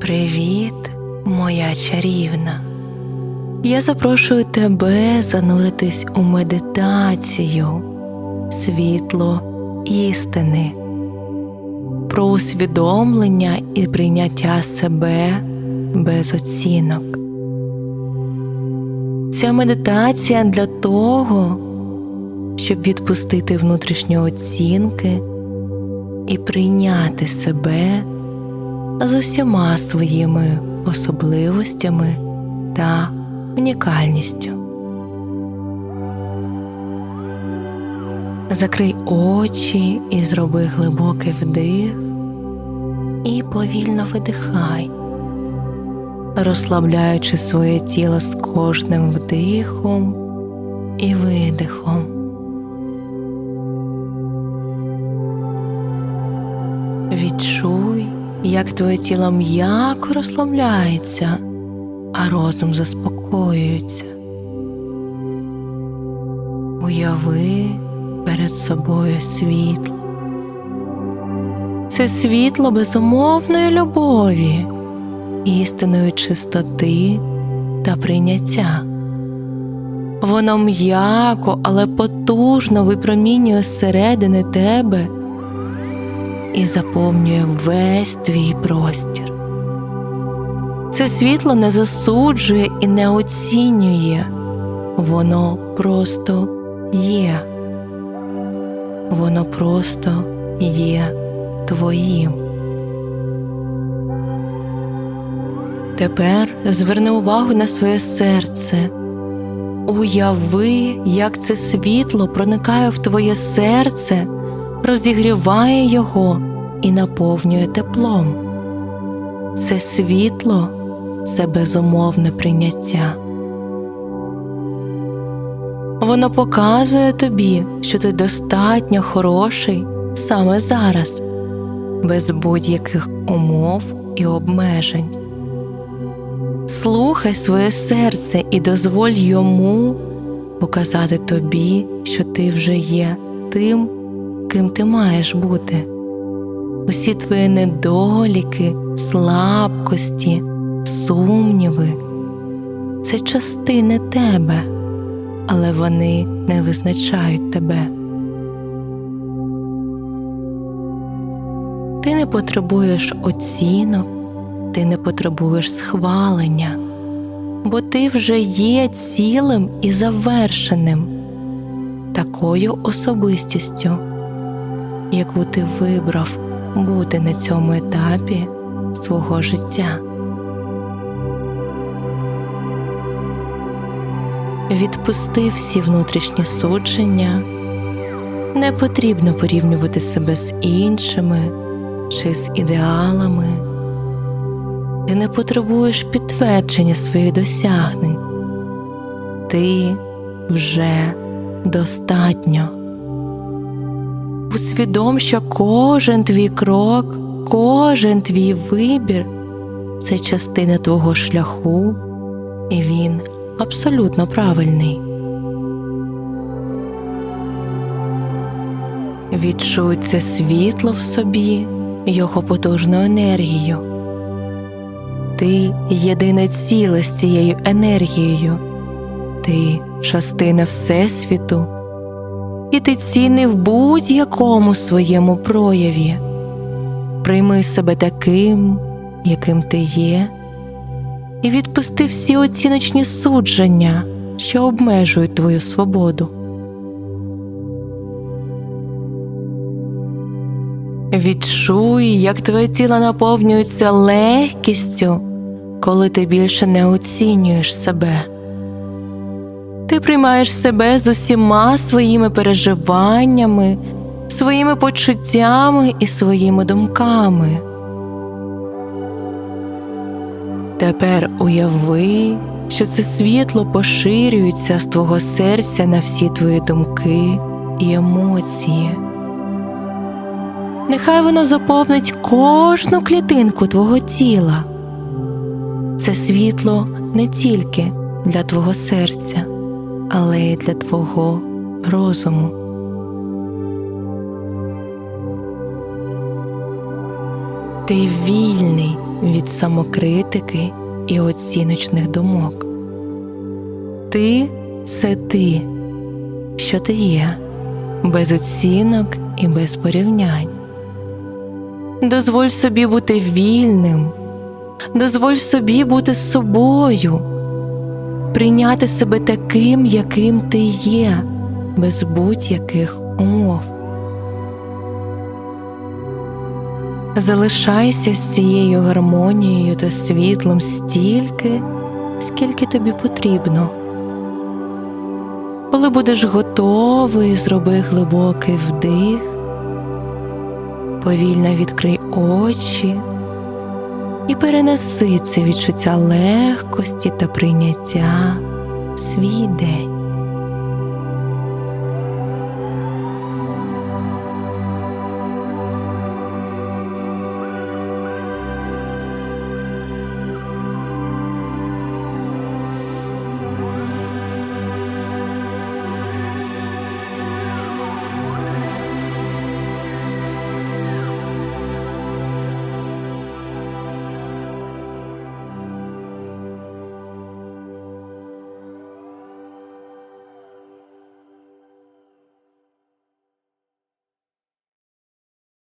Привіт, моя чарівна. Я запрошую тебе зануритись у медитацію, світло істини, про усвідомлення і прийняття себе без оцінок. Ця медитація для того, щоб відпустити внутрішні оцінки і прийняти себе з усіма своїми особливостями та унікальністю. Закрий очі і зроби глибокий вдих і повільно видихай, розслабляючи своє тіло з кожним вдихом і видихом. Відчуй, як твоє тіло м'яко розслабляється, а розум заспокоюється. Уяви перед собою світло. Це світло безумовної любові, істинної чистоти та прийняття. Воно м'яко, але потужно випромінює зсередини тебе і заповнює весь твій простір. Це світло не засуджує і не оцінює, воно просто є. Воно просто є твоїм. Тепер зверни увагу на своє серце. Уяви, як це світло проникає в твоє серце, розігріває його і наповнює теплом. Це світло це безумовне прийняття. Воно показує тобі, що ти достатньо хороший саме зараз, без будь-яких умов і обмежень. Слухай своє серце і дозволь йому показати тобі, що ти вже є тим, ким ти маєш бути. Усі твої недоліки, слабкості, сумніви це частини тебе, але вони не визначають тебе. Ти не потребуєш оцінок, ти не потребуєш схвалення, бо ти вже є цілим і завершеним, такою особистістю, яку ти вибрав бути на цьому етапі свого життя. Відпусти всі внутрішні судження, не потрібно порівнювати себе з іншими чи з ідеалами. Ти не потребуєш підтвердження своїх досягнень. Ти вже достатньо. Усвідом, що кожен твій крок, кожен твій вибір це частина твого шляху, і він абсолютно правильний. Відчуй це світло в собі, його потужну енергію. Ти єдине ціле з цією енергією, ти частина Всесвіту, і ти цінний в будь-якому своєму прояві. Прийми себе таким, яким ти є, і відпусти всі оціночні судження, що обмежують твою свободу. Відчуй, як твоє тіло наповнюється легкістю, коли ти більше не оцінюєш себе. Приймаєш себе з усіма своїми переживаннями, своїми почуттями і своїми думками. Тепер уяви, що це світло поширюється з твого серця на всі твої думки і емоції. Нехай воно заповнить кожну клітинку твого тіла. Це світло не тільки для твого серця, але й для твого розуму. Ти вільний від самокритики і оціночних думок. Ти це ти, що ти є, без оцінок і без порівнянь. Дозволь собі бути вільним, дозволь собі бути собою, прийняти себе таким, яким ти є, без будь-яких умов. Залишайся з цією гармонією та світлом стільки, скільки тобі потрібно. Коли будеш готовий, зроби глибокий вдих, повільно відкрий очі і перенеси це відчуття легкості та прийняття в свій день.